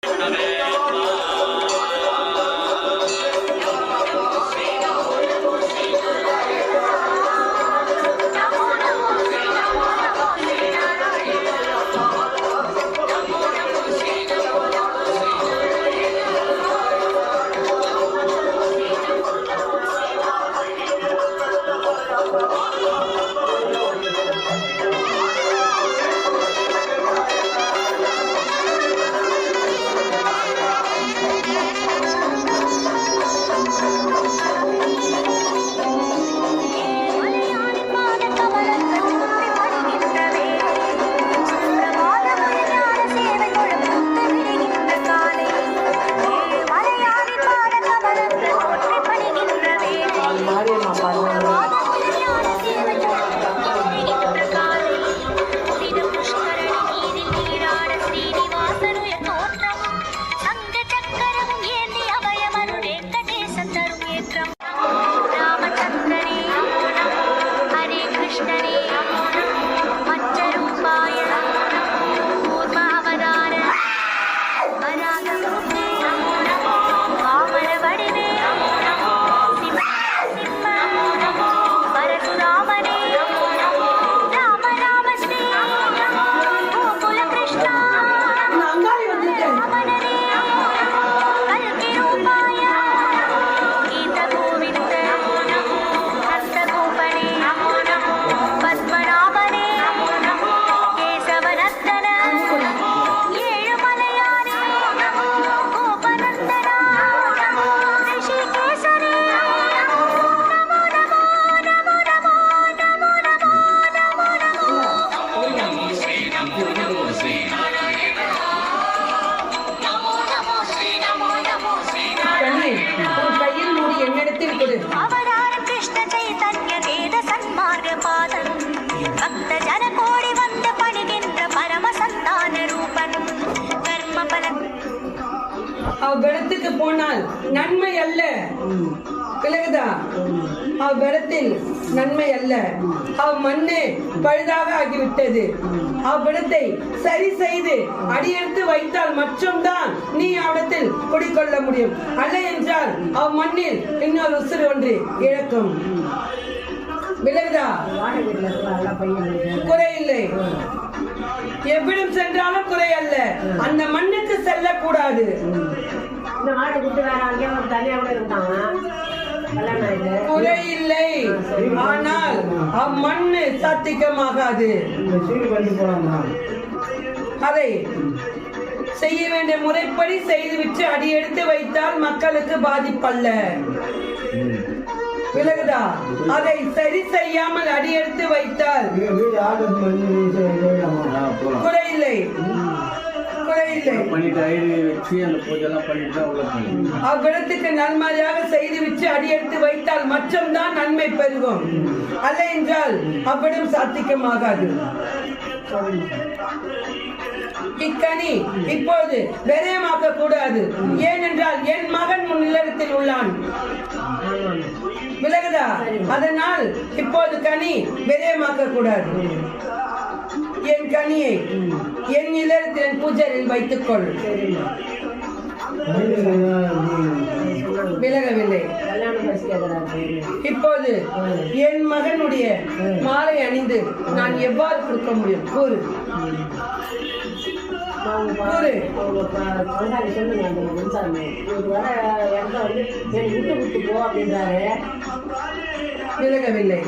Tá Amém. அவ்விடத்துக்கு போனால் நன்மை அல்ல. விலகுதா அவ்விடத்தில் நன்மை அல்ல. அவ் மண்ணு பழுதாக ஆகிவிட்டது. அவ்விடத்தை சரி செய்து அடியெடுத்து வைத்தால் மட்டும்தான் நீ அவ்விடத்தில் குடிக்கொள்ள முடியும். அல்ல என்றால் அவ் மண்ணில் இன்னொரு உசுறு ஒன்று இழக்கும். விலகுதா குறையில்லை எவ்விடம் சென்றாலும் குறை அல்ல. அந்த மண்ணுக்கு செல்லக்கூடாது. இந்த மாட்டை விட்டு வேற அங்கேயே ஒரு தனியா கூட இருந்தாங்க கல்யாணம் ஆயிட்டு குறை இல்லை. ஆனால் அம்மண்ணு சாத்திகமாகாது அதை செய்ய வேண்டிய முறைப்படி செய்துவிட்டு அடியெடுத்து வைத்தால் மக்களுக்கு பாதிப்பல்ல. விலகுதா? அதை சரி செய்யாமல் அடியெடுத்து வைத்தால் குறையில்லை குறையில்லை பண்ணிட்டு ஐடி வச்சு அந்த பூஜைலாம் பண்ணிட்டு அவ்விடத்துக்கு நன்மையாக செய்துவிட்டு அடியெடுத்து வைத்தால் மட்டும்தான் நன்மை பெருகும். அல்ல என்றால் அவ்விடம் சாத்திகமாகாது இக்கனி இப்போது விரயமாக்க கூடாது. ஏனென்றால் என் மகன் உன் இல்லத்தில் உள்ளான். விலகுதா? அதனால் இப்போது கனி விரயமாக்க கூடாது. என் கனியை என் இல்லறத்தில் பூஜையில் பூஜரில் வைத்துக் கொள் விலகவில்லை. இப்போது என் மகனுடைய மாலை அணிந்து நான் எவ்வாறு கொடுக்க முடியும்? கூறு. சொல்லுங்க விலகவில்லை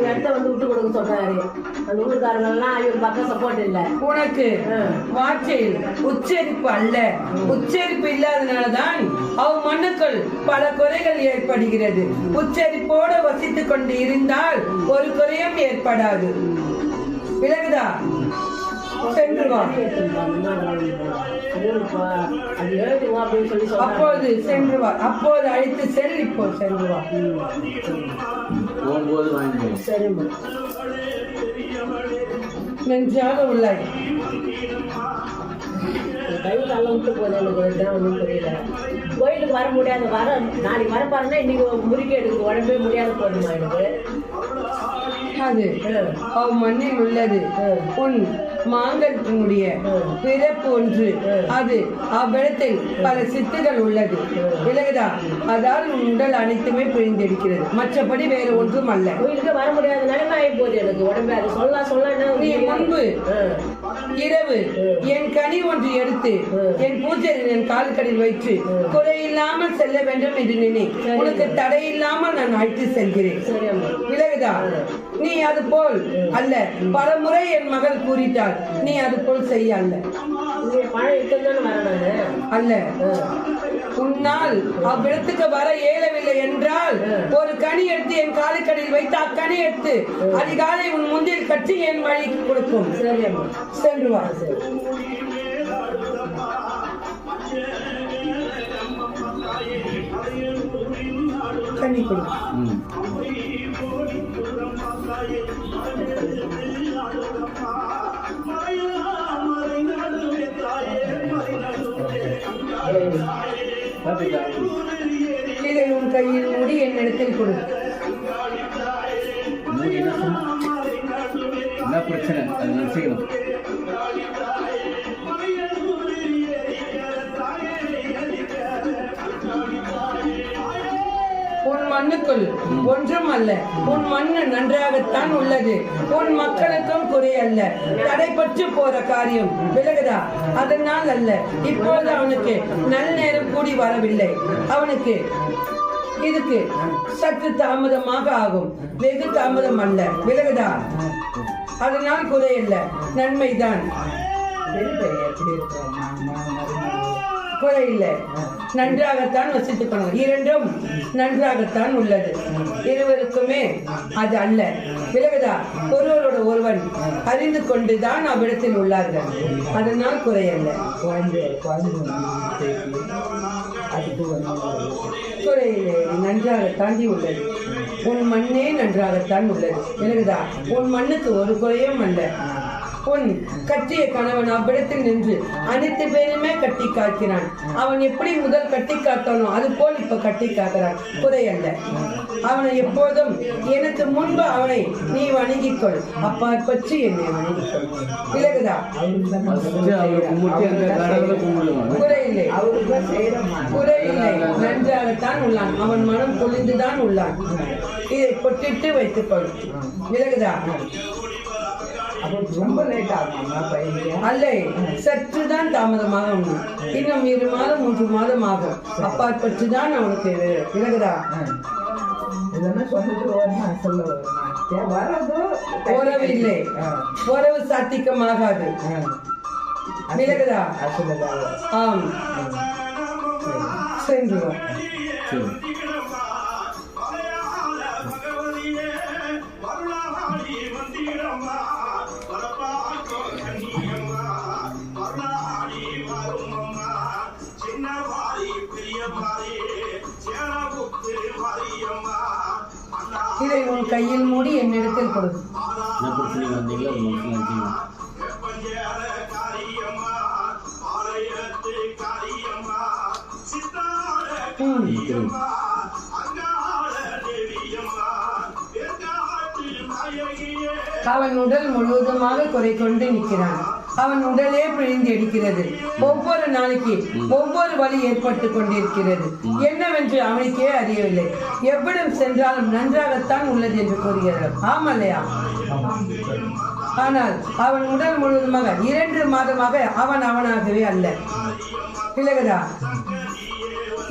இடத்த வந்து விட்டு கொடுக்க சொல்றாரு. அந்த ஊருக்காரங்கெல்லாம் இவர் பக்கம் சப்போர்ட் இல்ல. உனக்கு வார்த்தையில் உச்சரிப்பு அல்ல. உச்சரிப்பு இல்லாதனால்தான் அவ் மண்ணுக்குள் பல குறைகள் ஏற்படுகிறது. உச்சரிப்போடு வசித்துக் கொண்டு இருந்தால் ஒரு குறையும் ஏற்படாது. விலகுதா? அப்போது சென்று வா அப்போது அழைத்து செல் இப்போ சென்று வா சரிம்மா. நன்றாக உள்ளாய். கை காலம் விட்டு போகுது எனக்கு ஒன்றும் புரியல. கோயிலுக்கு வர முடியாது வர நாளைக்கு வர பாருன்னா இன்னைக்கு முறுக்கி எடுக்க உடம்பே முடியாது போடுமா எனக்கு? அது. அவ் மண்ணில் உள்ளது. உன் மாங்கத்தினுடைய பிறப்பு ஒன்று. அது அவ்விடத்தில் பல சித்துகள் உள்ளது. விலகுதா அதால் உடல் அனைத்துமே பிழிந்தெடுக்கிறது மற்றபடி வேறு ஒன்றும் அல்ல. கோயிலுக்கு வர முடியாத நிலைமை ஆகி போகுது எனக்கு உடம்பு. அது சொல்ல சொல்ல நீ முன்பு. இரவு என் கனி ஒன்று எடுத்து என் பூஜை என் கால்களில் வைத்து குறையில்லாமல் செல்ல வேண்டும் என்று நினை. உனக்கு தடை இல்லாமல் நான் அழைத்து செல்கிறேன். விலகுதா நீ அது போல் அல்ல. பல முறை என் மகள் கூறிட்டாள். நீ அது போல் செய்ய அல்ல. அல்ல. உன்னால் அவ்விடத்துக்கு வர இயலவில்லை என்றால் ஒரு கனி எடுத்து என் காலுக்கடியில் வைத்து அக்கனி எடுத்து அதிகாலை உன் முந்தில் கட்டி என் வழிக்கு கொடுக்கும். சென்று வா. கனி கொடு. ம் பார்த்துக்கா உன் கையில் மூடி என் இடத்தில் கொடு என்ன பிரச்சனை? அது நான் செய்யணும். ஒன்றும் அல்ல உன் மண்ணு நன்றாகத்தான் உள்ளது. உன் மக்களுக்கும் குறை அல்ல தடைப்பட்டு போற காரியம் விலகுதா? அதனால் அல்ல. இப்போது அவனுக்கு நல்ல நேரம் கூடி வரவில்லை. அவனுக்கு இதுக்கு சற்று தாமதமாக ஆகும். வெகு தாமதம் அல்ல விலகுதா? அதனால் குறையல்ல. நன்மைதான். குறை இல்லை. நன்றாகத்தான் வசித்துக் கொள்ளுங்கள். இரண்டும் நன்றாகத்தான் உள்ளது. இருவருக்குமே அது அல்ல. விலகுதா? ஒருவரோட ஒருவன் அறிந்து கொண்டுதான் அவ்விடத்தில் உள்ளார்கள். அதனால் குறை அல்ல. குறை இல்லை நன்றாக தாண்டி உள்ளது. உன் மண்ணே நன்றாகத்தான் உள்ளது. விலகுதா? உன் மண்ணுக்கு ஒரு குறையும் அல்ல. பொன் கட்டிய கணவன் அவ்விடத்தில் நின்று அனைத்து பேருமே கட்டி காக்கிறான். அவன் எப்படி முதல் கட்டி காத்தானோ அது போல் இப்ப கட்டி காக்கிறான். குறையல்ல அவனை எப்போதும் எனக்கு முன்பு அவனை நீ வணங்கிக்கொள் அப்பா பற்றி என்னை வணங்கிக்கொள் விலகுதா? ஃபஸ்ட்டு அவரை நன்றாகத்தான் உள்ளான். அவன் மனம் பொழிந்துதான் உள்ளான். இதை பொட்டிட்டு வைத்துக் கொள். விலகுதா? ரொம்ப லேட் ஆகுமா அல்ல சற்றுதான் தாமதமாக உண்டு. இன்னும் இரு மாதம் மூன்று மாதம் ஆகும். அப்பாற்பட்டு தான் அவனுக்கு வி- விலகுதா? இதெல்லாம் சொல்லிட்டு வருமா சொல்ல. வருமா ஏன் வர்றது உறவு இல்லை உறவு சாத்திக்கமாகாது விலகுதா? அசுலதாக ஆம். சென்று வா இதை உன் கையில் மூடி என்னிடத்தில் கொடு. அவன் உடல் முழுவதுமாக குறை கொண்டு நிற்கிறான். அவன் உடலே பிழிந்து எடுக்கிறது. ஒவ்வொரு நாளைக்கு ஒவ்வொரு வழி ஏற்பட்டு கொண்டிருக்கிறது. என்னவென்று அவனுக்கே அறியவில்லை. எவ்விடம் சென்றாலும் நன்றாகத்தான் உள்ளது என்று கூறுகிறார் ஆமல்லையா? ஆனால் அவன் உடல் முழுவதுமாக இரண்டு மாதமாக அவன் அவனாகவே அல்ல. விலகுதா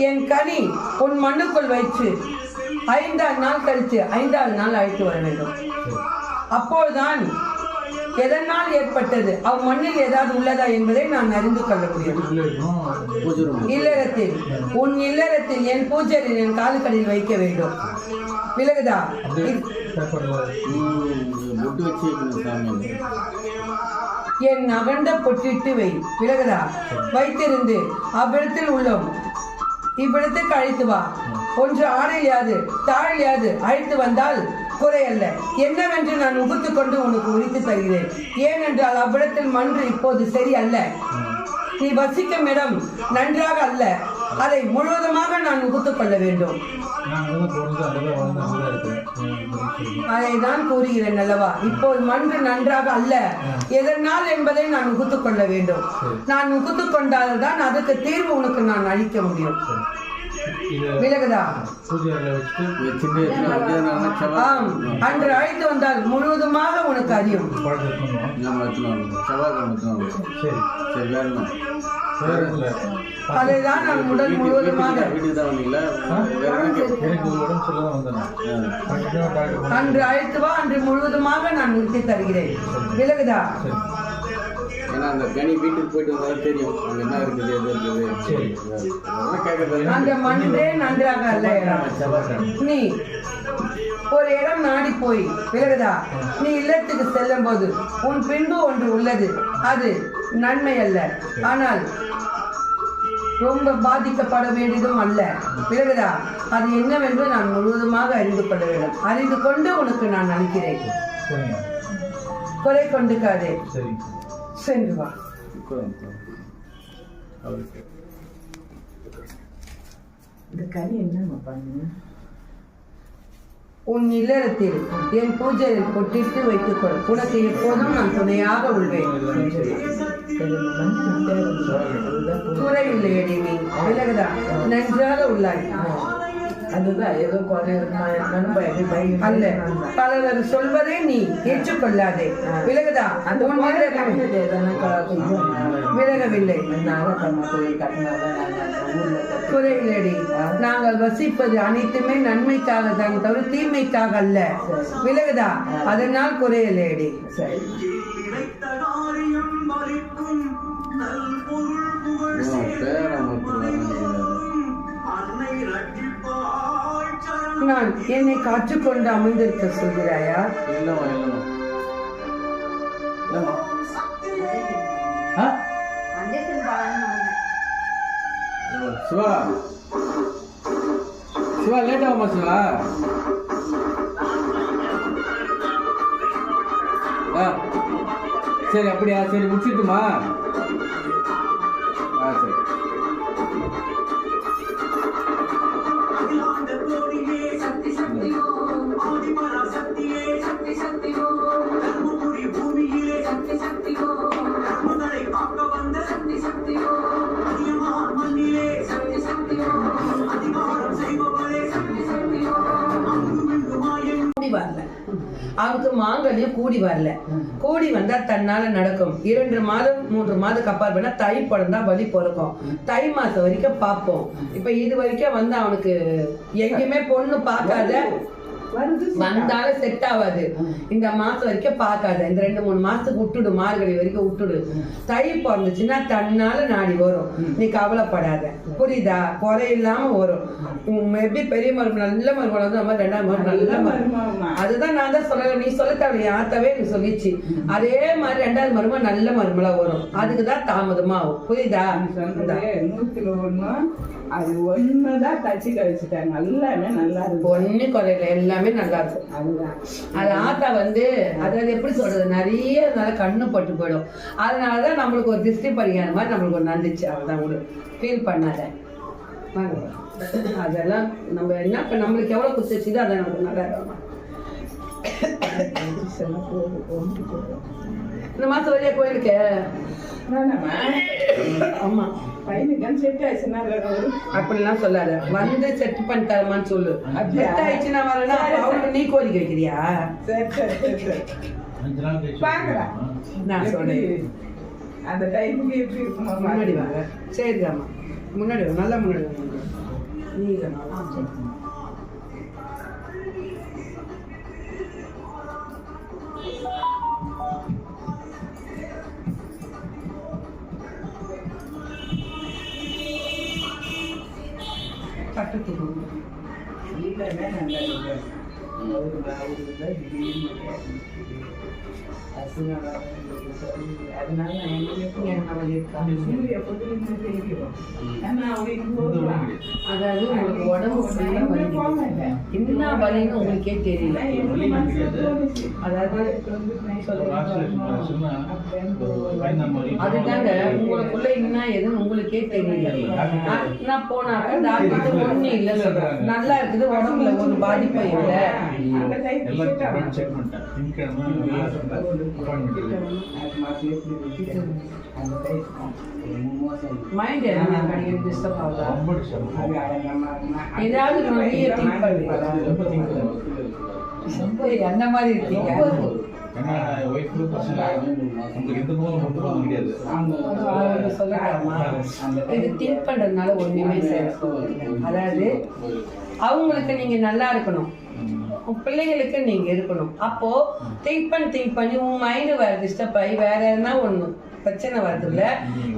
என் கனி உன் மண்ணுக்குள் வைத்து ஐந்தாம் நாள் கழித்து ஐந்தாவது நாள் அழைத்து வர வேண்டும். அப்போதுதான் எதனால் ஏற்பட்டது? அவ் மண்ணில் ஏதாவது உள்ளதா என்பதை நான் அறிந்து கொள்ள முடியும். இல்லறத்தில். உன் இல்லறத்தில் என் பூஜரில் என் காலுக்கடியில் வைக்க வேண்டும். விலகுதா? என் அகண்ட பொட்டிட்டு வை. விலகுதா? வைத்திருந்து அவ்விடத்தில் உள்ளோம். இவ்விடத்துக்கு அழைத்து வா. ஒன்று ஆணையாது தாழையாது அழைத்து வந்தால் குறை அல்ல. என்னவென்று நான் உகுத்து கொண்டு உனக்கு உரித்து தருகிறேன். ஏனென்றால் அவ்விடத்தில் மன்று இப்போது சரி அல்ல. நீ வசிக்கும் இடம் நன்றாக அல்ல. அதை முழுவதுமாக நான் உகுத்துக் கொள்ள வேண்டும். நான் அதை தான் கூறுகிறேன் அல்லவா? இப்போது மன்று நன்றாக அல்ல. எதனால் என்பதை நான் உகுத்துக் கொள்ள வேண்டும். நான் உகுத்துக் கொண்டால்தான் அதுக்கு தீர்வு உனக்கு நான் அளிக்க முடியும். விலகுதா அன்று அழைத்து வந்தால் முழுவதுமாக உனக்கு அறியும். பழத்தை நான் உடல் முழுவதுமாக. அன்று அழைத்து வா அன்று முழுவதுமாக நான் நிறுத்தி தருகிறேன். விலகுதா? அந்த கனி வீட்டுக்கு போயிட்டு வந்தாலும் தெரியும். அங்க என்ன இருக்குது எது இருக்குது. சரி. அதெல்லாம் கேட்கறது அந்த மன்றே நன்றாக அல்ல. நீ ஒரு இடம் நாடி போய் விலகுதா நீ இல்லத்துக்கு செல்லும் போது உன் பின்பு ஒன்று உள்ளது. அது நன்மை அல்ல. ஆனால் ரொம்ப பாதிக்கப்பட வேண்டியதும் அல்ல. விலகுதா அது என்னவென்று நான் முழுவதுமாக அறிந்து கொள்ள வேண்டும். அறிந்து கொண்டு உனக்கு நான் சரிங்க குறை கொண்டுக்காதே. சென்று வா இந்த கறி என்னம்மா உன் இல்லறத்தில் என் பூஜையில் பொட்டிட்டு வைத்துக் கொள். உனக்கு எப்போதும் நான் துணையாக உள்ளேன் சரி நீ. விலகுதா நன்றாக உள்ளாய். அதுதான். ஏதோ குறை இருந்தா என்னன்னு அல்ல. பலர் சொல்வதை நீ ஏற்றுக்கொள்ளாதே. விலகுதா? அந்த விலகவில்லை. கட்டினால நாங்கள் வசிப்பது அனைத்துமே நன்மைக்காக தான் தவிர தீமைக்காக அல்ல. விலகுதா? அதனால் குறையில்லையடி சரி. நான் என்னை காற்றுக்கொண்டு அமர்ந்திருக்க சொல்கிறாயா? இல்லம்மா இல்லம்மா. சிவா. சிவா லேட் ஆகுமா சிவா. ஆ. சரி அப்படியா? சரி முடிச்சிட்டுமா? கூடி வரல. கூடி வந்தா தன்னால நடக்கும். இரண்டு மாதம் மூன்று மாதம் கப்பார் பண்ணா தை தான் வலி பிறக்கும். தை மாசம் வரைக்கும் பார்ப்போம். இப்ப இது வரைக்கும் வந்து அவனுக்கு எங்கேயுமே பொண்ணு பார்க்காத வந்தாலும் செட் ஆகாது. இந்த மாசம் வரைக்கும் பார்க்காத. இந்த ரெண்டு மூணு மாசத்துக்கு விட்டுடு மார்கழி வரைக்கும் விட்டுடு. தை பிறந்துச்சுன்னா தன்னால நாடி வரும். நீ கவலைப்படாத. புரியுதா? குறை இல்லாம வரும். எப்படி பெரிய மருமகள் நல்ல மருமகள் வந்து நம்ம ரெண்டாம் மருமகள் நல்ல மருமகள் அதுதான் நான் தான் சொல்லல. நீ சொல்ல தேவை யாத்தவே நீ சொல்லிச்சு. அதே மாதிரி ரெண்டாவது மருமகள் நல்ல மருமலா வரும். அதுக்கு தான் தாமதமா ஆகும் புரியுதா. நூத்துல ஒண்ணு அது ஒண்ணுதான் தச்சு கழிச்சுட்டாங்க எல்லாமே நல்லா இருக்கு ஒண்ணு குறையில எல்லாமே நல்லா இருக்கும். அதுதான். அது ஆத்தா வந்து அதாவது எப்படி சொல்றது? நிறைய அதனால கண்ணு பட்டு போயிடும். அதனாலதான் நம்மளுக்கு ஒரு திருஷ்டி பரிகாரம் மாதிரி நம்மளுக்கு ஒரு நந்துச்சு. அவ்வளவுதான். விடு ஃபீல் பண்ணாத. அதெல்லாம் நம்ம என்ன இப்ப நம்மளுக்கு எவ்வளவு குத்துச்சுதோ அதை நமக்கு நல்லா இருக்கும். இந்த மாசம் வழியா கோயிலுக்கு வேணாமா? பையனுக்கு செட் ஆயிடுச்சுன்னா அப்படிலாம் சொல்லாத. வந்து செட் பண்ணி தரமான்னு சொல்லு? செட் ஆயிடுச்சுன்னா வரேன்னா அவளுக்கு நீ கோரிக்கை வைக்கிறியா சரி சரி சரி சரி. அஞ்சு நாள் கழிச்சு பார்க்கலாம். நான் சொல்றேன்? அந்த டைமுக்கு எப்படி இருக்குமா? முன்னாடி வாங்க. சரிதாம்மா முன்னாடி நல்லா முன்னாடி வாங்க. நீ பக்கத்துக்கு எல்லாமே அதனால நான் நம்ம இருக்காங்க தெரியும் ஏன்னா அவங்க அதாவது உங்களுக்கு உடம்பு ஃபுல்லாக வலி என்ன வலின்னு உங்களுக்கே தெரியல அதாவது அதுதாங்க உங்களுக்குள்ள என்ன எதுன்னு உங்களுக்கே தெரியல நான் போனாக்க டாக்டர் ஒன்றும் இல்லை சொல்றேன் நல்லா இருக்குது உடம்புல ஒரு பாதிப்பும் இல்லை எல்லாம் செக் பண்ணிட்டேன் திங்கக்கிழமை மைண்ட் டிஸ்டர்ப் ஆகுதா ரொம்ப டிஸ்டர்ப் ஏதாவது ரொம்ப திங்க் ரொம்ப மாதிரி இருக்கீங்க. ஏன்னா ஒய்ஃபுக்கு பிரச்சனை உங்களுக்கு எந்த மூலம் கொண்டு போக முடியாது. இது திங்க் அதாவது அவங்களுக்கு நீங்க நல்லா இருக்கணும். பிள்ளைங்களுக்கு நீங்க இருக்கணும். அப்போ திங்க் பண்ணி திங்க் பண்ணி உன் மைண்டு வேற டிஸ்டர்ப் ஆகி வேற எதுனா ஒண்ணு பிரச்சனை வருதுல்ல?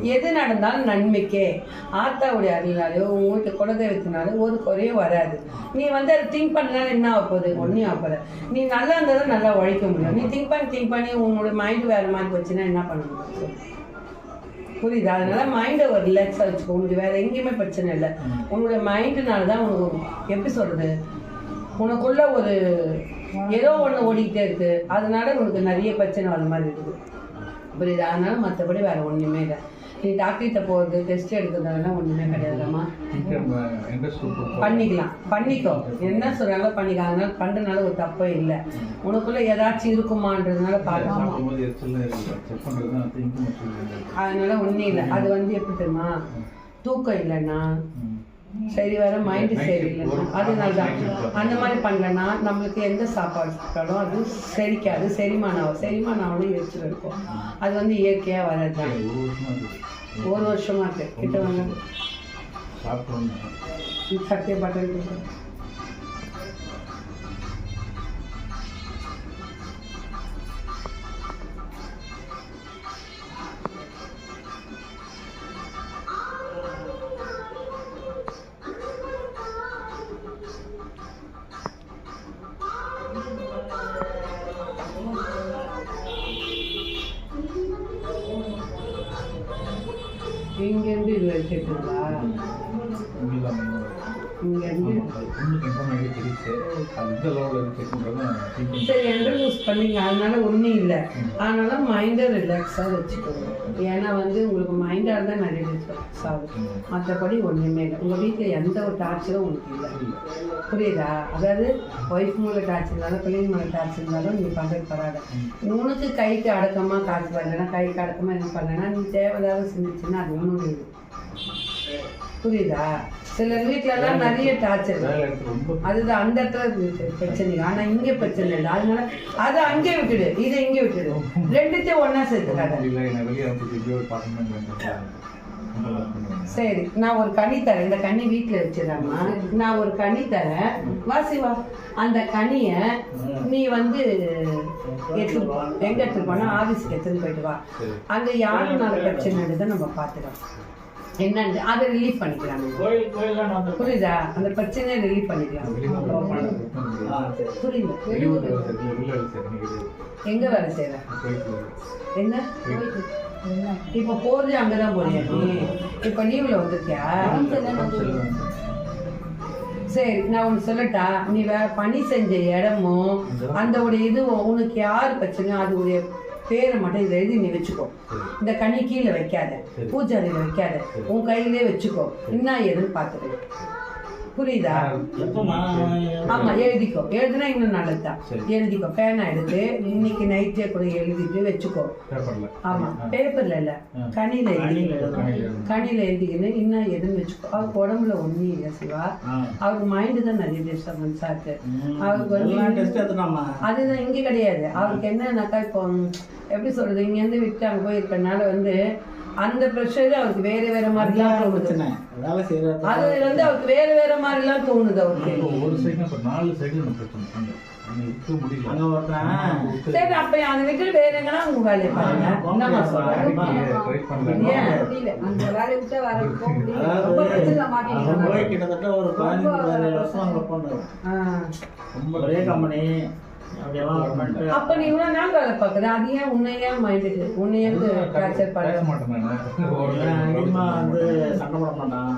எது நடந்தாலும் நன்மைக்கே. ஆத்தாவுடைய அருளாலையோ உங்க வீட்டு குலதெய்வத்தினால ஒரு குறையும் வராது. நீ வந்து அதை திங்க் பண்ணனால என்ன ஆக போகுது? ஒன்றும் ஆக போகுது. நீ நல்லா இருந்தால் தான் நல்லா உழைக்க முடியும். நீ திங்க் பண்ணி திங்க் பண்ணி உங்களுடைய மைண்டு வேற மாதிரி போச்சுன்னா என்ன பண்ண முடியும்? புரியுது புரியுதா? அதனால மைண்டை ஒரு ரிலாக்ஸாக வச்சுக்கோ. உனக்கு வேற எங்கேயுமே பிரச்சனை இல்லை. உன்னோட மைண்டுனால தான் உனக்கு எப்படி சொல்றது? உனக்குள்ள ஒரு ஏதோ ஒன்று ஓடிக்கிட்டே இருக்கு. அதனால உனக்கு நிறைய பிரச்சனை வர மாதிரி இருக்குது. புரியுதா? அதனால மற்றபடி வேற ஒன்றுமே இல்லை. நீ டாக்டர்கிட்ட போகிறது டெஸ்ட் எடுக்கிறதெல்லாம் ஒன்றுமே இன்ட்ரெஸ்ட் பண்ணிக்கலாம். பண்ணிக்கோ. என்ன சொல்றாங்களோ பண்ணிக்கலாம். அதனால பண்றதுனால ஒரு தப்பே இல்லை. உனக்குள்ள ஏதாச்சும் இருக்குமான்றதுனால பார்க்கலாம். அதனால ஒன்றும் இல்லை. அது வந்து எப்படி தெரியுமா? தூக்கம் இல்லைன்னா சரி வர மைண்டு சரியில்லைன்னா அதனால தான் அந்த மாதிரி பண்ணலன்னா நம்மளுக்கு எந்த சாப்பாடு சாப்பிட்டாலும் அது செரிக்காது. செரிமானம் ஆகும். செரிமானம் ஆகணும் எரிச்சல் இருக்கும். அது வந்து இயற்கையாக வர்றது தான் ஒரு வருஷமா இருக்குது ஒரு வருஷமா இருக்கு. கிட்ட வந்து சத்திய பட்டன் இன்ஃபார்ம் தெரியுது லெவலில் சரி என்ட்ரன்ஸ் பண்ணீங்க? அதனால ஒன்றும் இல்லை. அதனால மைண்டை ரிலாக்ஸாக வச்சுக்கோங்க. ஏன்னா வந்து உங்களுக்கு மைண்டாக இருந்தால் நிறைய ரிலாக்ஸ் ஆகும். மற்றபடி ஒன்றுமே இல்லை. உங்கள் வீட்டில் எந்த ஒரு டார்ச்சரும் உங்களுக்கு இல்லை. புரியுதா? அதாவது ஒய்ஃப் மேலே டார்ச்சர் இருந்தாலும் பிள்ளைங்க மேலே டார்ச்சர் இருந்தாலும் நீ பண்ணுறது பரவாயில்ல. உனக்கு கைக்கு அடக்கமாக காசு வரலன்னா கைக்கு அடக்கமாக என்ன பண்ணலன்னா நீ தேவையில்லாத சிந்திச்சுன்னா அது இது. புரியுதா? சில வீட்டிலலாம் நிறைய டார்ச்சர் அதுதான் அந்த இடத்துல பிரச்சனை இல்லை. ஆனா இங்க பிரச்சனை இல்லை. அதனால அதை அங்கே விட்டுடு. இதை இங்கே விட்டுடு. ரெண்டுத்தையும் ஒண்ணா சேர்த்துக்காத. சரி நான் ஒரு கனி தரேன். இந்த கனி வீட்டுல வச்சிடறாமா நான் ஒரு கனி தரேன். வா சிவா. அந்த கனியை நீ வந்து எடுத்துட்டு போ எங்க எடுத்துட்டு போனா ஆபீஸ்க்கு எடுத்துட்டு போயிட்டு வா. அங்க யாருனால பிரச்சனை நம்ம பார்த்துக்கலாம். என்னன்னு அதை ரிலீஃப் பண்ணிக்கலாம். புரியுதா? அந்த பிரச்சனையை ரிலீஃப் பண்ணிக்கலாம். புரியுது. எங்க வேலை செய்யற எங்க இப்ப போறது அங்கதான் போறியா நீ? இப்ப லீவ்ல வந்திருக்கியா சரி நான் உனக்கு சொல்லட்டா? நீ வே பணி செஞ்ச இடமும் அந்த உடைய இது உனக்கு யார் பிரச்சனையோ அது உடைய பேரை மட்டும் இதை எழுதி நீ வச்சுக்கோ. இந்த கனி கீழே வைக்காத. பூஜாரியில வைக்காத. உன் கையிலே வச்சுக்கோ. என்ன ஏதுன்னு பார்த்துக்கோ. புரியுதா? ஆமா எழுதிக்கோ. எழுதுனா இன்னும் நல்லதுதான். எழுதிக்கோ. பேனா எடுத்து இன்னைக்கு நைட்டே கூட எழுதிட்டு வச்சுக்கோ. ஆமா பேப்பர்ல இல்ல. கனியில எழுதிக்கணும் கனியில. எழுதிக்கணும் இன்னும் எதுன்னு வச்சுக்கோ. அவருக்கு உடம்புல ஒண்ணும் இல்லை சிவா. அவருக்கு மைண்டு தான் நிறைய டிஸ்டர்பன்ஸா இருக்கு. அவருக்கு வந்து அதுதான் இங்க கிடையாது. அவருக்கு என்னன்னாக்கா இப்போ எப்படி சொல்றது இங்க இருந்து விட்டு அங்க போய் இருக்கறனால வந்து அந்த ப்ரெஷர் அவருக்கு வேற வேற மாதிரிலாம் தோணுது. பிரச்சனை. வேலை செய்யறது அது வந்து அவருக்கு வேற வேற மாதிரிலாம் தோணுது அவருக்கு. ஒரு இப்போ நாலு நம்ம பிரச்சனை சரி அப்ப வேற எங்கன்னா உங்க வேலையை பாருங்க. அந்த வேலையை விட்டு வர கிட்டத்தட்ட ஒரு பதினஞ்சு பதினேழு வருஷம் அங்க போனது ஆ. ரொம்ப ஒரே கம்பெனி அப்ப நீ இவ்வளவு நாள் வேலை பாக்குற அது ஏன் உன்னை ஏன் மைண்டுக்கு உன்னை ஏன் டார்ச்சர் அதிகமா வந்து சண்டை போட மாட்டான்.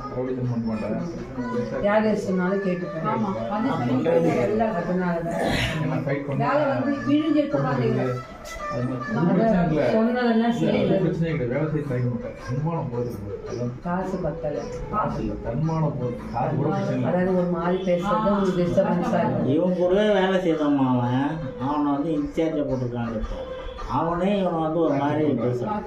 பண்ண யாரு சொன்னாலும் கேட்டுப்பேன். ஆமா பண்ணி எல்லாம் ஃபைட் வேலை வந்து அது அது காசு பத்தல. கூட பிரச்சனை இல்லை. அதாவது ஒரு மாதிரி பேசுறது இவன் கூடவே வேலை செய்தவன் அவன்? அவனை வந்து இன்சார்ஜா போட்டிருக்காங்க இப்போ. அவனே இவனை வந்து ஒரு மாதிரி பேசுறான்.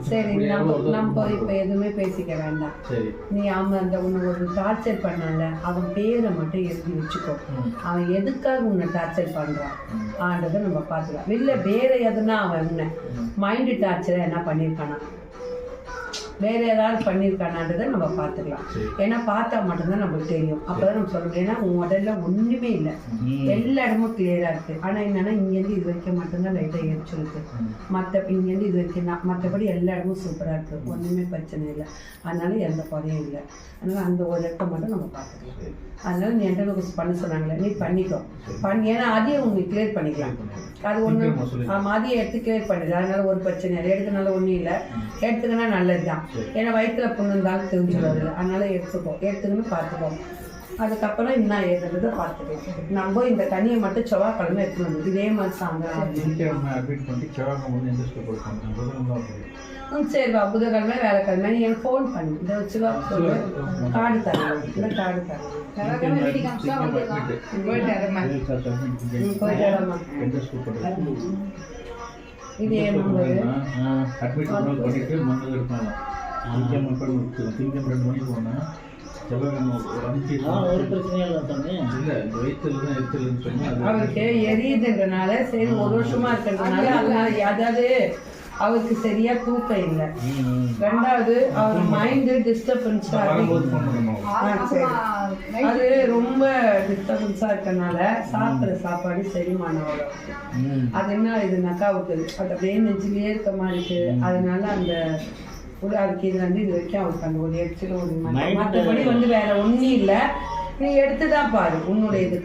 சரி நம்ம நம்ம? இப்ப எதுவுமே பேசிக்க வேண்டாம். சரி. நீ அவன் அந்த உன்னை ஒரு டார்ச்சர் பண்ணல அவன் பேரை மட்டும் எழுதி வச்சுக்கோ. அவன் எதுக்காக உன்னை டார்ச்சர் பண்றான்? ஆன்றதை நம்ம பார்த்துக்கலாம். இல்லை வேற எதுனா அவன் உன்னை மைண்டு டார்ச்சரை என்ன பண்ணியிருக்கானா? வேற ஏதாவது பண்ணியிருக்கானான்றதை நம்ம பார்த்துக்கலாம். ஏன்னா பார்த்தா மட்டும்தான் நமக்கு தெரியும். அப்பதான் நம்ம சொல்ல முடியும். ஏன்னா உன் உடல்ல ஒண்ணுமே இல்லை. எல்லா இடமும் கிளியரா இருக்கு. ஆனா என்னன்னா இங்கேருந்து இது வரைக்கும் மட்டும்தான் லைட்டா எரிச்சிருக்கு மற்ற இங்கேருந்து இது வரைக்கும் தான் மற்றபடி எல்லா இடமும் சூப்பரா இருக்கு. ஒண்ணுமே பிரச்சனை இல்லை. அதனால எந்த குறையும் இல்லை. அதனால அந்த ஒரு இடத்த மட்டும் நம்ம பார்த்துக்கலாம். அதனால நீ என்கிட்ட பண்ண சொன்னாங்களே நீ பண்ணிக்கோ. பண்ணி ஏன்னா அதையும் உங்களுக்கு கிளியர் பண்ணிக்கலாம். அது ஒண்ணு. சீக்கிரமா சொல்லு. ஆமா அதையும் எடுத்து கிளியர் பண்ணிடு. அதனால ஒரு பிரச்சனை இல்லை. எடுக்கனால ஒண்ணும் இல்லை. எடுத்துக்கினா நல்லதுதான். ஏன்னா வயிற்றுல புண்ணு இருந்தாலும் தெரிஞ்சுடாது அதனால எடுத்துக்கோ. எடுத்துக்கணும் பார்த்துக்கோ அதுக்கப்புறம் என்ன ஏதுன்றதை பார்த்துக்கோ நம்ம இந்த தண்ணியை மட்டும் செவ்வாய்க்கிழமை எடுத்துட்டு வந்து இதே மாதிரி சாயந்தரம் சீக்கிரமா அட்மிட் பண்ணி செவ்வாய்க்கிழமை வந்து எந்த ஸ்கூல் கொடுப்பாங்க புதன் தான் போய் ம் சரி வா. புதன்கிழமை வேலைக்கிழமை நீ எனக்கு ஃபோன் பண்ணு. இந்த வச்சுவா சொல்லு. கார்டு தரேன். இந்த கார்டு தரேன். இது ஏன் நம்பரு அட்மிட் பண்ணிட்டு மருந்து எடுப்பாங்க திங்கம் பண்ணி திங்கம் ரெண்டு மணிக்கு போனேன் செவ்வாய்க்கிழமை ஒரு அஞ்சு ஒரு பிரச்சனையும் இல்லை தம்பி இல்லை இந்த வயிற்றுல தான் எரிச்சல்னு அது அவருக்கு எரியுதுன்றனால சரி ஒரு வருஷமா இருக்கிறதுனால அதனால அதாவது அவருக்கு சரியா தூக்கம் இல்லை. ரெண்டாவது அவர் மைண்டு டிஸ்டர்பன்ஸா. அது ரொம்ப டிஸ்டர்பன்ஸா இருக்கறனால சாப்பிட்ற சாப்பாடு செரிமானம் அது என்ன இதுனாக்கா அவருக்கு அது அப்படியே நெஞ்சிலேயே இருக்க மாதிரி இருக்கு. அதனால அந்த ஒரு அதுக்கு இது வந்து இது வரைக்கும் அவருக்கு அந்த ஒரு எரிச்சல் ஒரு மற்றபடி வந்து வேற ஒன்றும் இல்லை. நீ எடுத்து தான் பாரு. உன்னுடைய இது